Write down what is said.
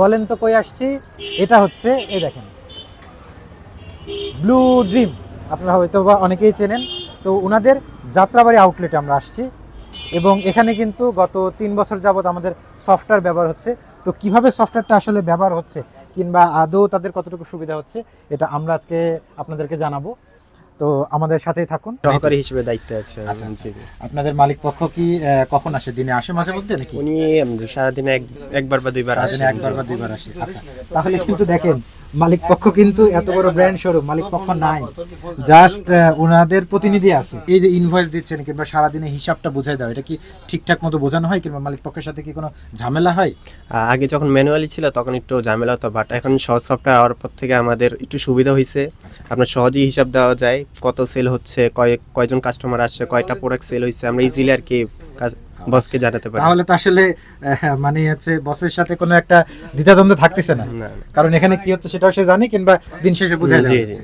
বলেন তো কই আসছি? এটা হচ্ছে, এই দেখেন। ব্লু ড্রিম আপনারা হয়তো বা অনেকেই চেনেন। তো ওনাদের যাত্রাবাড়ি আউটলেটে আমরা আসছি। এবং এখানে কিন্তু গত তিন বছর যাবৎ আমাদের সফটওয়্যার ব্যবহার হচ্ছে। তো কীভাবে সফটওয়্যারটা আসলে ব্যবহার হচ্ছে কিংবা আদৌ তাদের কতটুকু সুবিধা হচ্ছে, এটা আমরা আজকে আপনাদেরকে জানাব। তো আমাদের সাথেই থাকুন। সহকারী হিসেবে দায়িত্বে আছে আচ্ছা, জি। আপনাদের মালিক পক্ষ কি কখন আসে? দিনে আসে মাঝে মধ্যে নাকি? উনি সারাদিনে একবার বা দুইবার সারাদিনে একবার বা দুইবার আসে। আচ্ছা তাহলে কিন্তু দেখেন মালিক পক্ষ কিন্তু এত বড় ব্র্যান্ড শোরুম মালিক পক্ষ নাই। জাস্ট ওনাদের প্রতিনিধি আছে। এই যে ইনভয়েস দিচ্ছেন কিংবা সারাদিনে হিসাবটা বোঝাই দাও এটা কি ঠিকঠাক মতো বোঝানো হয় কিংবা মালিক পক্ষের সাথে কি কোনো ঝামেলা হয়? আগে যখন ম্যানুয়ালি ছিল তখন একটু ঝামেলা হতো বাট এখন সহজ সফটওয়্যার হওয়ার পর থেকে আমাদের একটু সুবিধা হয়েছে আপনার সহজেই হিসাব দেওয়া যায় কত সেল হচ্ছে কয়েক কয়জন কাস্টমার আসছে কয়টা প্রোডাক্ট সেল হয়েছে আমরা ইজিলি আর কি বসকে জানাতে পারি তাহলে তো আসলে মানে হচ্ছে বসের সাথে কোনো একটা দ্বিধাদ্বন্দ্ব থাকতেছে না। কারণ এখানে কি হচ্ছে সেটাও সে জানে কিংবা দিন শেষে বুঝে। হচ্ছে।